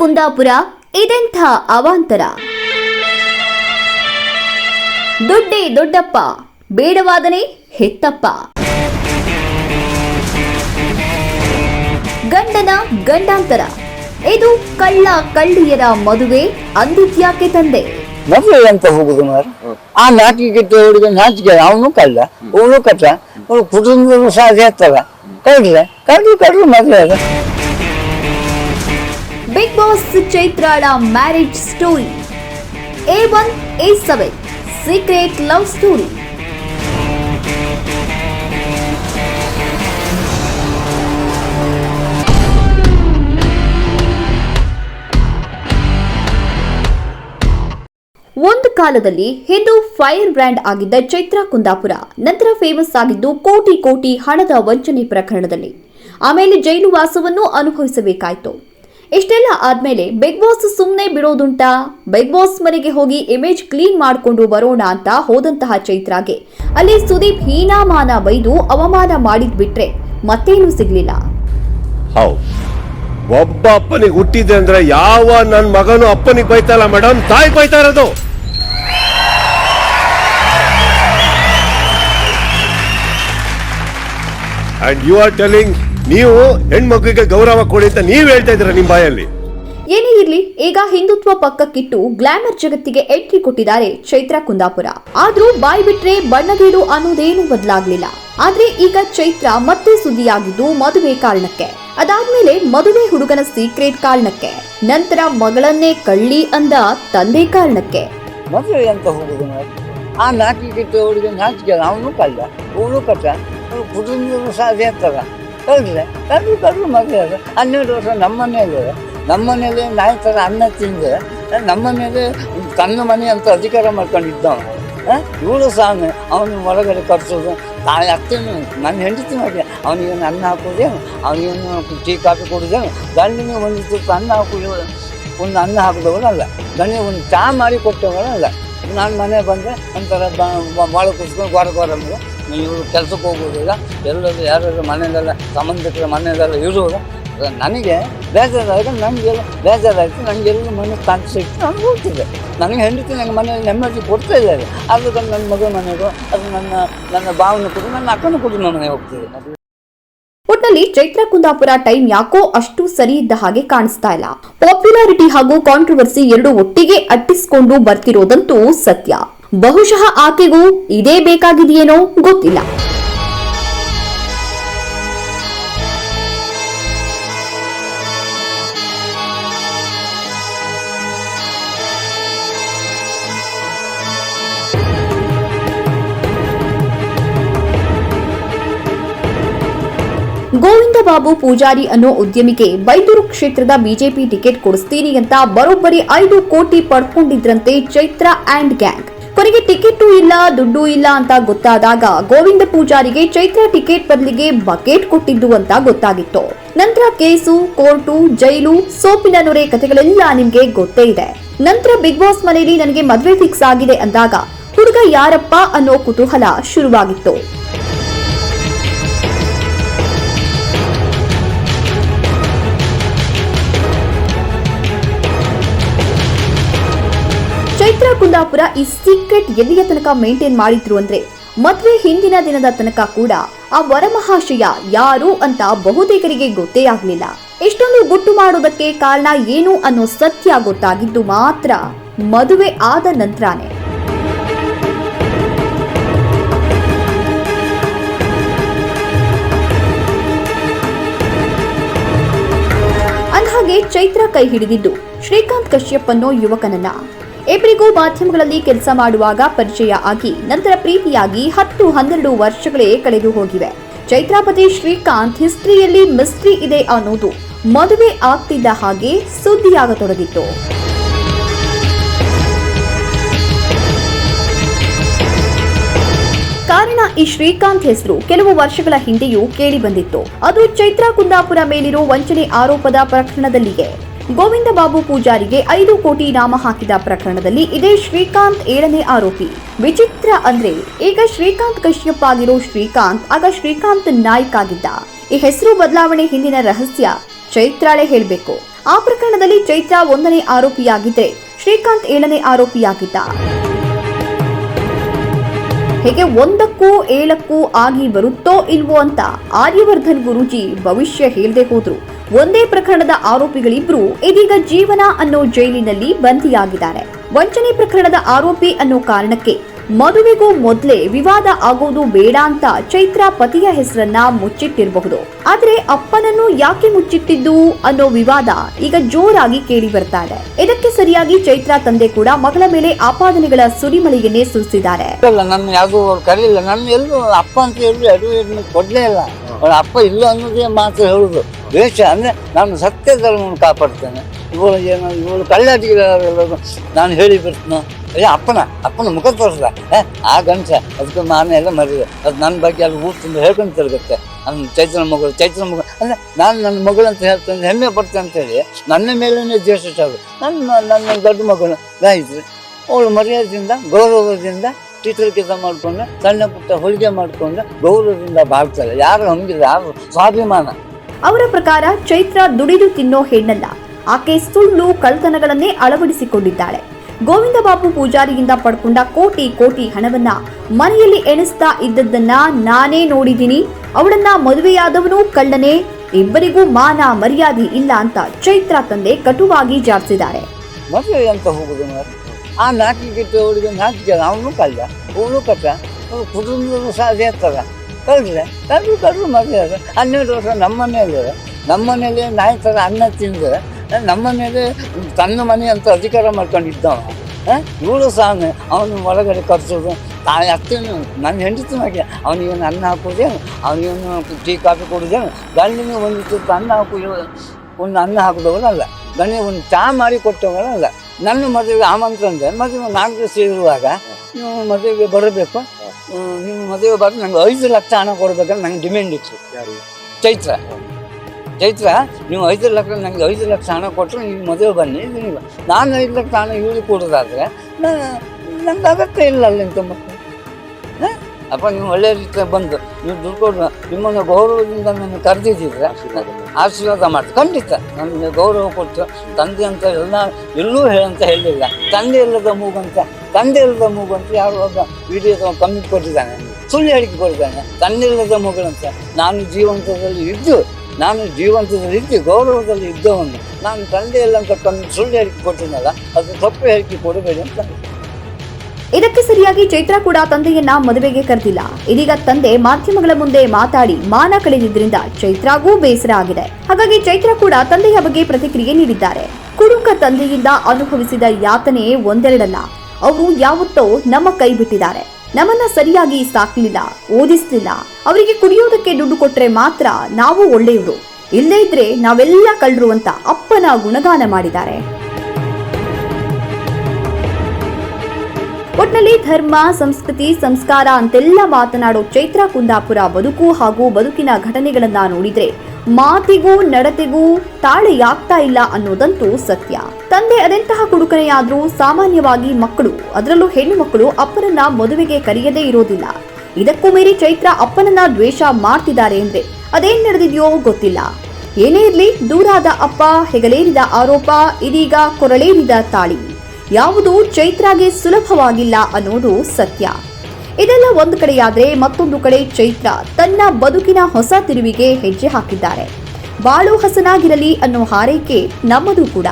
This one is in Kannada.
ಕುಂದಾಪುರ, ಇದೆಂಥ ಅವಾಂತರ? ದುಡ್ಡೇ ದೊಡ್ಡಪ್ಪ, ಬೇಡವಾದನೆ ಹೆತ್ತಪ್ಪ. ಗಂಡನ ಗಂಡಾಂತರ. ಇದು ಕಳ್ಳ ಕಳ್ಳಿಯರ ಮದುವೆ, ಅಂದಿದ್ಯಾಕೆ ತಂದೆ? ಮದುವೆ ಅಂತ ಹೋಗುದು ಮಾರ ಆ ನಾಚಿಕೆ ಹುಡುಗ ನಾಚಿಕೆ, ಅವನು ಕಳ್ಳ, ಅವನು ಕಟ್ಟ ಅವನು ಕುಟುಂಬದವರು ಸಾಧ್ಯ ಸೇರ್ತಲ್ಲ ಕಳ್ಳ ಕಳ್ಳ ಕಳ್ರು ಮದುವೆ big Boss ಚೈತ್ರಾಳ marriage story A one A seven secret love story ಒಂದು ಕಾಲದಲ್ಲಿ ಹಿಂದೂ ಫೈರ್ ಬ್ರ್ಯಾಂಡ್ ಆಗಿದ್ದ ಚೈತ್ರ ಕುಂದಾಪುರ, ನಂತರ ಫೇಮಸ್ ಆಗಿದ್ದು ಕೋಟಿ ಕೋಟಿ ಹಣದ ವಂಚನೆ ಪ್ರಕರಣದಲ್ಲಿ. ಆಮೇಲೆ ಜೈಲು ವಾಸವನ್ನು ಅನುಭವಿಸಬೇಕಾಯಿತು. ಇಷ್ಟೆಲ್ಲ ಆದ್ಮೇಲೆ ಬಿಗ್ ಬಾಸ್ ಸುಮ್ಮನೆ ಬಿಡೋದುಂಟಾ? ಬಿಗ್ ಬಾಸ್ ಮನೆಗೆ ಹೋಗಿ ಇಮೇಜ್ ಕ್ಲೀನ್ ಮಾಡಿಕೊಂಡು ಬರೋಣ ಅಂತ ಹೋದಂತಹ ಚೈತ್ರಾಗೆ. ಅಲ್ಲಿ ಸುದೀಪ್ ಹೀನಾಮಾನ ಬೈದು ಅವಮಾನ ಮಾಡಿದ್ ಬಿಟ್ರೆ ಮತ್ತೇನು ಸಿಗ್ಲಿಲ್ಲ. ಒಬ್ಬ ಅಪ್ಪನಿಗೆ ಹುಟ್ಟಿದೆ ಅಂದ್ರೆ ಯಾವ ನನ್ನ ಮಗನು ಅಪ್ಪನಿಗೆ ಬೈತಲ್ಲ ಮೇಡಮ್ ತಾಯಿ ಬೈತಾ ಇರೋದು. ಅಂಡ್ ಯು ಆರ್ ಟೆಲಿಂಗ್ ನೀವು ಹೆಣ್ಮಗುಗೆ ಗೌರವ ಕೊಡಿ ಅಂತ ನೀವು ಹೇಳ್ತಾ ಇದ್ದೀರಾ ನಿಮ್ಮ ಬಾಯಲ್ಲಿ? ಏನೇ ಇರ್ಲಿ ಈಗ ಹಿಂದುತ್ವ ಪಕ್ಕಕ್ಕಿಟ್ಟು ಗ್ಲಾಮರ್ ಜಗತ್ತಿಗೆ ಎಂಟ್ರಿ ಕೊಟ್ಟಿದ್ದಾರೆ ಚೈತ್ರ ಕುಂದಾಪುರ. ಆದ್ರೂ ಬಾಯ್ ಬಿಟ್ರೆ ಬಣ್ಣಗೇಡು ಅನ್ನೋದೇನು ಬದಲಾಗ್ಲಿಲ್ಲ. ಆದ್ರೆ ಈಗ ಚೈತ್ರ ಮತ್ತೆ ಸುದ್ದಿಯಾಗಿದ್ದು ಮದುವೆ ಕಾರಣಕ್ಕೆ. ಅದಾದ್ಮೇಲೆ ಮದುವೆ ಹುಡುಗನ ಸೀಕ್ರೆಟ್ ಕಾರಣಕ್ಕೆ. ನಂತರ ಮಗಳನ್ನೇ ಕಳ್ಳಿ ಅಂದ ತಂದೆ ಕಾರಣಕ್ಕೆ. ಮದುವೆ ಅಂತ ಹುಡುಗನ? ಆ ನಾಚಿಕೆ ಹುಡುಗನ ನಾಚಿಕೆ ಅವನು ಕಳ್ಳ. ಅವನು ಕಟ್ಟ ಕುಟುಂಬ ಸಾಧ್ಯ ಸೇರ್ತಲ್ಲ ಕಳ್ರೆ ಕಳ್ರು ಮಗಳು. ಹನ್ನೆರಡು ವರ್ಷ ನಮ್ಮ ಮನೆಯಲ್ಲಿ. ನಮ್ಮ ಮನೇಲಿ ನಾಯಿ ಥರ ಅನ್ನ ತಿಂದೆ ನಮ್ಮ ಮನೇಲಿ ತನ್ನ ಮನೆ ಅಂತ ಅಧಿಕಾರ ಮಾಡ್ಕೊಂಡಿದ್ದವನು. ಇವಳು ಸಹ ಅವನು ಹೊರಗಡೆ ಕಟ್ಸೋದು ತಾಯಿ ಅತ್ತೇನು, ನನ್ನ ಹೆಂಡತಿ ಮಾಡಿ ಅವನಿಗೇನು ಅನ್ನ ಹಾಕೋದೇನು ಅವನಿಗೇನು ಟೀ ಕಾಫಿ ಕೊಡೋದೇನು ಗಂಡನಿಗೆ ಒಂದು ತುತ್ತು ಅನ್ನ ಹಾಕೋದು ಒಂದು ಅನ್ನ ಹಾಕಿದವರಲ್ಲ ನನಗೆ ಒಂದು ಚಹಾ ಮಾಡಿ ಕೊಟ್ಟವರಲ್ಲ ನಾನು ಮನೆ ಬಂದೆ, ಒಂಥರ ಭಾಳ ಕುಸ್ಕೊಂಡು ಗೊರ ಮೇಲೆ ಕೆಲಸಕ್ಕೆ ಹೋಗೋದಿಲ್ಲ ಎಲ್ಲರೂ ಯಾರು ಮನೆಯಲ್ಲೆಲ್ಲ ಸಂಬಂಧಿಕರ ಮನೆಯಲ್ಲೆಲ್ಲ ಇರೋದು ನನಗೆ ಬೇಜಾರಾಯಿತು ನನಗೆಲ್ಲ ಬೇಜಾರಾಯಿತು ನನಗೆಲ್ಲರೂ ಮನೆ ತಾನು ಸಿಕ್ತು ನಾನು ಹೋಗ್ತಿದ್ದೆ ನನಗೆ ಹೆಂಡತಿ ನನ್ನ ಮನೆಯಲ್ಲಿ ನೆಮ್ಮದಿ ಕೊಡ್ತಾ ಇದ್ದಾರೆ. ಅದು ನನ್ನ ಮಗ ಮನೆಗೂ ಅದು ನನ್ನ ನನ್ನ ಭಾವನೆ ಕೂಡ ನನ್ನ ಅಕ್ಕನ ಕೂಡ ಮನೆಗೆ ಹೋಗ್ತಿದೆ. ಅದು ಒಟ್ನಲ್ಲಿ ಚೈತ್ರ ಕುಂದಾಪುರ ಟೈಮ್ ಯಾಕೋ ಅಷ್ಟು ಸರಿ ಇದ್ದ ಹಾಗೆ ಕಾಣಿಸ್ತಾ ಇಲ್ಲ. ಪಾಪ್ಯುಲಾರಿಟಿ ಹಾಗೂ ಕಾಂಟ್ರವರ್ಸಿ ಎರಡು ಒಟ್ಟಿಗೆ ಅಟ್ಟಿಸಿಕೊಂಡು ಬರ್ತಿರೋದಂತೂ ಸತ್ಯ. ಬಹುಶಃ ಆಕೆಗೂ ಇದೇ ಬೇಕಾಗಿದೆಯೇನೋ ಗೊತ್ತಿಲ್ಲ. ಗೋವಿಂದ ಬಾಬು ಪೂಜಾರಿ ಅನ್ನೋ ಉದ್ಯಮಿಗೆ ಬೈದೂರು ಕ್ಷೇತ್ರದ ಬಿಜೆಪಿ ಟಿಕೆಟ್ ಕೊಡಿಸ್ತೀನಿ ಅಂತ ಬರೋಬ್ಬರಿ ಐದು ಕೋಟಿ ಪಡ್ಕೊಂಡಿದ್ರಂತೆ ಚೈತ್ರ ಆಂಡ್ ಗ್ಯಾಂಗ್. ಕೊನೆಗೆ ಟಿಕೆಟ್ ಇಲ್ಲ, ದುಡ್ಡು ಇಲ್ಲ ಅಂತ ಗೊತ್ತಾದಾಗ ಗೋವಿಂದ ಪೂಜಾರಿಗೆ ಚೈತ್ರ ಟಿಕೆಟ್ ಬದಲಿಗೆ ಬಕೆಟ್ ಕೊಟ್ಟಿದ್ದು ಅಂತ ಗೊತ್ತಾಗಿತ್ತು. ನಂತರ ಕೇಸು, ಕೋರ್ಟು, ಜೈಲು, ಸೋಪಿನ ನೊರೆ ಕಥೆಗಳೆಲ್ಲ ನಿಮ್ಗೆ ಗೊತ್ತೇ ಇದೆ. ನಂತರ ಬಿಗ್ ಬಾಸ್ ಮನೆಯಲ್ಲಿ ನನಗೆ ಮದ್ವೆ ಫಿಕ್ಸ್ ಆಗಿದೆ ಅಂದಾಗ ಹುಡುಗ ಯಾರಪ್ಪ ಅನ್ನೋ ಕುತೂಹಲ ಶುರುವಾಗಿತ್ತು. ಚೈತ್ರ ಕುಂದಾಪುರ ಈ ಸೀಕ್ರೆಟ್ ಎಲ್ಲಿಯ ತನಕ ಮೇಂಟೈನ್ ಮಾಡಿದ್ರು ಅಂದ್ರೆ ಮದ್ವೆ ಹಿಂದಿನ ದಿನದ ತನಕ ಕೂಡ ಆ ವರಮಹಾಶಯ ಯಾರು ಅಂತ ಬಹುತೇಕರಿಗೆ ಗೊತ್ತೇ ಆಗ್ಲಿಲ್ಲ. ಇಷ್ಟೊಂದು ಗುಟ್ಟು ಮಾಡೋದಕ್ಕೆ ಕಾರಣ ಏನು ಅನ್ನೋ ಸತ್ಯ ಗೊತ್ತಾಗಿದ್ದು ಮಾತ್ರ ಮದುವೆ ಆದ ನಂತರನೇ. ಅಂದಹಾಗೆ ಚೈತ್ರ ಕೈ ಹಿಡಿದಿದ್ದು ಶ್ರೀಕಾಂತ್ ಕಶ್ಯಪ್ ಅನ್ನೋ ಯುವಕನನ್ನ. ಇಬ್ಬರಿಗೂ ಮಾಧ್ಯಮಗಳಲ್ಲಿ ಕೆಲಸ ಮಾಡುವಾಗ ಪರಿಚಯ ಆಗಿ, ನಂತರ ಪ್ರೀತಿಯಾಗಿ ಹತ್ತು ಹನ್ನೆರಡು ವರ್ಷಗಳೇ ಕಳೆದು ಹೋಗಿವೆ. ಚೈತ್ರಾಪತಿ ಶ್ರೀಕಾಂತ್ ಹಿಸ್ಟ್ರಿಯಲ್ಲಿ ಮಿಸ್ಟ್ರಿ ಇದೆ ಅನ್ನೋದು ಮದುವೆ ಆಗ್ತಿದ್ದ ಹಾಗೆ ಸುದ್ದಿಯಾಗತೊಡಗಿತ್ತು. ಕಾರಣ ಈ ಶ್ರೀಕಾಂತ್ ಹೆಸರು ಕೆಲವು ವರ್ಷಗಳ ಹಿಂದೆಯೂ ಕೇಳಿ ಬಂದಿತ್ತು. ಅದು ಚೈತ್ರಾ ಕುಂದಾಪುರ ಮೇಲಿರೋ ವಂಚನೆ ಆರೋಪದ ಪ್ರಕರಣದಲ್ಲಿಯೇ. ಗೋವಿಂದ ಬಾಬು ಪೂಜಾರಿಗೆ ಐದು ಕೋಟಿ ನಾಮ ಹಾಕಿದ ಪ್ರಕರಣದಲ್ಲಿ ಇದೇ ಶ್ರೀಕಾಂತ್ ಏಳನೇ ಆರೋಪಿ. ವಿಚಿತ್ರ ಅಂದ್ರೆ ಈಗ ಶ್ರೀಕಾಂತ್ ಕಶ್ಯಪ್ ಆಗಿರೋ ಶ್ರೀಕಾಂತ್, ಆಗ ಶ್ರೀಕಾಂತ್ ನಾಯ್ಕ್ ಆಗಿದ್ದ. ಈ ಹೆಸರು ಬದಲಾವಣೆ ಹಿಂದಿನ ರಹಸ್ಯ. ಚೈತ್ರಾಳೆ ಹೇಳಬೇಕು. ಆ ಪ್ರಕರಣದಲ್ಲಿ ಚೈತ್ರ ಒಂದನೇ ಆರೋಪಿಯಾಗಿದ್ರೆ ಶ್ರೀಕಾಂತ್ ಏಳನೇ ಆರೋಪಿಯಾಗಿದ್ದ. ಹೇಗೆ ಒಂದಕ್ಕೂ ಏಳಕ್ಕೂ ಆಗಿ ಬರುತ್ತೋ ಇಲ್ವೋ ಅಂತ ಆರ್ಯವರ್ಧನ್ ಗುರೂಜಿ ಭವಿಷ್ಯ ಹೇಳದೆ ಹೋದ್ರು. ಒಂದೇ ಪ್ರಕರಣದ ಆರೋಪಿಗಳಿಬ್ರು ಇದೀಗ ಜೀವನ ಅನ್ನೋ ಜೈಲಿನಲ್ಲಿ ಬಂಧಿಯಾಗಿದ್ದಾರೆ. ವಂಚನೆ ಪ್ರಕರಣದ ಆರೋಪಿ ಅನ್ನೋ ಕಾರಣಕ್ಕೆ ಮದುವೆಗೂ ಮೊದಲೇ ವಿವಾದ ಆಗೋದು ಬೇಡ ಅಂತ ಚೈತ್ರ ಪತಿಯ ಹೆಸರನ್ನ ಮುಚ್ಚಿಟ್ಟಿರಬಹುದು. ಆದ್ರೆ ಅಪ್ಪನನ್ನು ಯಾಕೆ ಮುಚ್ಚಿಟ್ಟಿದ್ದು ಅನ್ನೋ ವಿವಾದ ಈಗ ಜೋರಾಗಿ ಕೇಳಿ ಬರ್ತಾ ಇದೆ. ಇದಕ್ಕೆ ಸರಿಯಾಗಿ ಚೈತ್ರ ತಂದೆ ಕೂಡ ಮಗಳ ಮೇಲೆ ಆಪಾದನೆಗಳ ಸುರಿಮಳೆಯನ್ನೇ ಸುರಿಸಿದ್ದಾರೆ. ಕರೀಲಿಲ್ಲ. ಅಪ್ಪ ಅಂತ ಹೇಳಿ ಕೊಡಲೇ ಇಲ್ಲ. ಅವ್ರ ಅಪ್ಪ ಇಲ್ಲ ಅನ್ನೋದೇ ಮಾತು ಹೇಳುದು. ದ್ವೇಷ ಅಂದರೆ ನಾನು ಸತ್ಯ ಧರ್ಮವನ್ನು ಕಾಪಾಡ್ತೇನೆ. ಇವಳು ಏನು, ಇವಳು ಕಳ್ಳಾಟಿಗೆಲ್ಲ ನಾನು ಹೇಳಿ ಬರ್ತೀನಿ ಅಯ್ಯ, ಅಪ್ಪನ ಅಪ್ಪನ ಮುಖ ತೋರಿಸ್ದ ಆ ಗಂಟ ಅದಕ್ಕೆ ನಾನು ಎಲ್ಲ ಅದು ನನ್ನ ಬಗ್ಗೆ ಅಲ್ಲಿ ಊರು ತುಂಬ ಹೇಳ್ಕೊಂಡು ತಿರುಗುತ್ತೆ. ನನ್ನ ಚೈತ್ರನ ಮಗಳು ಚೈತ್ರನ ಮಗಳು, ಅಂದರೆ ನಾನು ನನ್ನ ಮಗಳು ಅಂತ ಹೇಳ್ತೇನೆ ಹೆಮ್ಮೆ ಪಡ್ತೇನೆ ಅಂತೇಳಿ ನನ್ನ ಮೇಲೇ ದ್ವೇಷ ನನ್ನ ನನ್ನ ದೊಡ್ಡ ಮಗಳು ಗಾಯತ್ರಿ ಅವಳು ಮರ್ಯಾದೆಯಿಂದ, ಗೌರವದಿಂದ ಟೀಚರ್ ಕೆಲಸ ಮಾಡ್ಕೊಂಡು, ಸಣ್ಣ ಪುಟ್ಟ ಹೊಲಿಗೆ ಮಾಡ್ಕೊಂಡು ಗೌರವದಿಂದ ಬಾಳ್ತಾರೆ ಯಾರು ಹಂಗಿಲ್ಲ, ಯಾರು ಸ್ವಾಭಿಮಾನ. ಅವರ ಪ್ರಕಾರ ಚೈತ್ರ ದುಡಿದು ತಿನ್ನೋ ಹೆಣ್ಣಲ್ಲ. ಆಕೆ ಸುಳ್ಳು ಕಳ್ತನಗಳನ್ನೇ ಅಳವಡಿಸಿಕೊಂಡಿದ್ದಾಳೆ. ಗೋವಿಂದ ಬಾಬು ಪೂಜಾರಿಯಿಂದ ಪಡ್ಕೊಂಡ ಕೋಟಿ ಕೋಟಿ ಹಣವನ್ನ ಮನೆಯಲ್ಲಿ ಎಣಿಸ್ತಾ ಇದ್ದದ್ದನ್ನ ನಾನೇ ನೋಡಿದ್ದೀನಿ. ಅವಳನ್ನ ಮದುವೆಯಾದವನು ಕಳ್ಳನೇ, ಇಬ್ಬರಿಗೂ ಮಾನ ಮರ್ಯಾದೆ ಇಲ್ಲ ಅಂತ ಚೈತ್ರ ತಂದೆ ಕಟುವಾಗಿ ಜಾರಿಸಿದ್ದಾರೆ ಮದುವೆ ಅಂತ ಹೋಗುದು ಆ ಅವನು ಕಳ್ಳ, ಅವನು ಕಟ್ಟ ಕುಟುಂಬದ ಸಹ ಸೇರ್ತಾರ ಕಳೆದು ಕಳ್ರು ಮದುವೆ ಹನ್ನೆರಡು ವರ್ಷ ನಮ್ಮ ಮನೆಯಲ್ಲೇ ನಾಯಿ ಥರ ಅನ್ನ ತಿಂದರೆ ನಮ್ಮ ಮನೇಲಿ ತನ್ನ ಮನೆ ಅಂತ ಅಧಿಕಾರ ಮಾಡ್ಕೊಂಡಿದ್ದವ. ಇವಳು ಸಹ ಅವನು ಒಳಗಡೆ ಕರೆಸೋದು. ತಾಯಿ ಅತ್ತೇನು, ನನ್ನ ಹೆಂಡತಿ ಬಗ್ಗೆ ಅವನಿಗೇನು ಅನ್ನ ಹಾಕೋದೇನು ಅವನಿಗೇನು ಟೀ ಕಾಫಿ ಕೊಡೋದೇನು ಗಂಡಿನ ಒಂದು ತುತ್ತು ಅನ್ನ ಹಾಕೋ ಒಂದು ಅನ್ನ ಹಾಕಿದವರಲ್ಲ. ಗಣಿ ಒಂದು ಚಹಾ ಮಾಡಿ ಕೊಟ್ಟವರಲ್ಲ. ನನ್ನ ಮದುವೆಗೆ ಆಮಂತ್ರಣ ಮದುವೆ ನಾಲ್ಕು ದಿವಸ ಇರುವಾಗ ಮದುವೆಗೆ ಬರಬೇಕು. ನೀವು ಮದುವೆ ಬಂದು ನಂಗೆ ಐದು ಲಕ್ಷ ಹಣ ಕೊಡ್ಬೇಕಂತ ನಂಗೆ ಡಿಮ್ಯಾಂಡ್ ಇತ್ತು. ಚೈತ್ರ. ಚೈತ್ರ ನೀವು ಐದು ಲಕ್ಷ ನನಗೆ ಐದು ಲಕ್ಷ ಹಣ ಕೊಟ್ಟರು ನೀವು ಮದುವೆ ಬನ್ನಿ ನೀವು ನಾನು ಐದು ಲಕ್ಷ ಹಣ ಇವ್ರಿಗೆ ಕೊಡೋದಾದ್ರೆ ನಂಗೆ ಅಗತ್ಯ ಇಲ್ಲ ಅಲ್ಲಿ ತುಂಬ ಮತ್ತೆ? ಅಪ್ಪ ನೀವು ಒಳ್ಳೆ ರೀತಿಯ ಬಂದು ನೀವು ದುಡ್ಡು ಕೊಡು ನಿಮ್ಮನ್ನು ಗೌರವದಿಂದ ನಾನು ಕರೆದಿದ್ದಿದ್ರೆ ಆಶೀರ್ವಾದ ಮಾಡಿ ಖಂಡಿತ ನನಗೆ ಗೌರವ ಕೊಟ್ಟು ತಂದೆ ಅಂತ ಎಲ್ಲ ಎಲ್ಲೂ ಹೇಳಂತ ಹೇಳಿಲ್ಲ. ತಂದೆ ಇಲ್ಲದ ಮೂಗಂತ ತಂದೆ ಇಲ್ಲದ ಮೂಗಂತ ಯಾರೋ ಒಬ್ಬ ವಿಡಿಯೋ ಕಮ್ಮಿ ಕೊಟ್ಟಿದ್ದಾನೆ. ಸುಳ್ಳು ಹೇಳಿಕೆ ಕೊಟ್ಟಿದ್ದಾನೆ. ತಂದೆ ಇಲ್ಲದ ಮಗಳಂತ ನಾನು ಜೀವಂತದಲ್ಲಿ ಇದ್ದು, ನಾನು ಜೀವಂತದಲ್ಲಿ ಇದ್ದು, ಗೌರವದಲ್ಲಿ ಇದ್ದವನು. ನಾನು ತಂದೆ ಇಲ್ಲ ಅಂತ ಕಮ್ಮಿ ಸುಳ್ಳು ಹೇಳಿಕೆ ಕೊಟ್ಟಿದ್ದಲ್ಲ, ಅದು ತಪ್ಪು ಹೇಳಿಕೆ ಕೊಡಬೇಡಿ ಅಂತ. ಇದಕ್ಕೆ ಸರಿಯಾಗಿ ಚೈತ್ರ ಕೂಡ ತಂದೆಯನ್ನ ಮದುವೆಗೆ ಕರೆದಿಲ್ಲ. ಇದೀಗ ತಂದೆ ಮಾಧ್ಯಮಗಳ ಮುಂದೆ ಮಾತಾಡಿ ಮಾನ ಕಳೆದಿದ್ದರಿಂದ ಚೈತ್ರಾಗೂ ಬೇಸರ ಆಗಿದೆ. ಹಾಗಾಗಿ ಚೈತ್ರ ಕೂಡ ತಂದೆಯ ಬಗ್ಗೆ ಪ್ರತಿಕ್ರಿಯೆ ನೀಡಿದ್ದಾರೆ. ಕುಡುಕ ತಂದೆಯಿಂದ ಅನುಭವಿಸಿದ ಯಾತನೆ ಒಂದೆರಡಲ್ಲ. ಅವರು ಯಾವತ್ತೋ ನಮ್ಮ ಕೈ ಬಿಟ್ಟಿದ್ದಾರೆ. ನಮ್ಮನ್ನ ಸರಿಯಾಗಿ ಸಾಕ್ಲಿಲ್ಲ, ಓದಿಸ್ಲಿಲ್ಲ. ಅವರಿಗೆ ಕುಡಿಯೋದಕ್ಕೆ ದುಡ್ಡು ಕೊಟ್ರೆ ಮಾತ್ರ ನಾವು ಒಳ್ಳೆಯವರು. ಇಲ್ಲೇ ಇದ್ರೆ ನಾವೆಲ್ಲ ಕಳ್ಳರು ಅಂತ ಅಪ್ಪನ ಗುಣಗಾನ ಮಾಡಿದ್ದಾರೆ. ಒಟ್ನಲ್ಲಿ ಧರ್ಮ, ಸಂಸ್ಕೃತಿ, ಸಂಸ್ಕಾರ ಅಂತೆಲ್ಲ ಮಾತನಾಡೋ ಚೈತ್ರ ಕುಂದಾಪುರ ಬದುಕು ಹಾಗೂ ಬದುಕಿನ ಘಟನೆಗಳನ್ನ ನೋಡಿದ್ರೆ ಮಾತಿಗೂ ನಡತೆಗೂ ತಾಳೆಯಾಗ್ತಾ ಇಲ್ಲ ಅನ್ನೋದಂತೂ ಸತ್ಯ. ತಂದೆ ಅದೆಂತಹ ಕುಡುಕನೆಯಾದ್ರೂ ಸಾಮಾನ್ಯವಾಗಿ ಮಕ್ಕಳು, ಅದರಲ್ಲೂ ಹೆಣ್ಣು ಮಕ್ಕಳು ಅಪ್ಪನನ್ನ ಮದುವೆಗೆ ಕರೆಯದೇ ಇರೋದಿಲ್ಲ. ಇದಕ್ಕೂ ಮೀರಿ ಚೈತ್ರ ಅಪ್ಪನನ್ನ ದ್ವೇಷ ಮಾಡ್ತಿದ್ದಾರೆ ಅಂದ್ರೆ ಅದೇನ್ ನಡೆದಿದೆಯೋ ಗೊತ್ತಿಲ್ಲ. ಏನೇ ಇರಲಿ, ದೂರಾದ ಅಪ್ಪ, ಹೆಗಲೇರಿದ ಆರೋಪ, ಇದೀಗ ಕೊರಳೇರಿದ ತಾಳಿ. ಯಾವುದು ಚೈತ್ರಾಗೆ ಸುಲಭವಾಗಿಲ್ಲ ಅನ್ನೋದು ಸತ್ಯ. ಇದೆಲ್ಲ ಒಂದು ಕಡೆಯಾದರೆ ಮತ್ತೊಂದು ಕಡೆ ಚೈತ್ರ ತನ್ನ ಬದುಕಿನ ಹೊಸ ತಿರುವಿಗೆ ಹೆಜ್ಜೆ ಹಾಕಿದ್ದಾರೆ. ಬಾಳು ಹಸನಾಗಿರಲಿ ಅನ್ನೋ ಹಾರೈಕೆ ನಮ್ಮದು ಕೂಡ.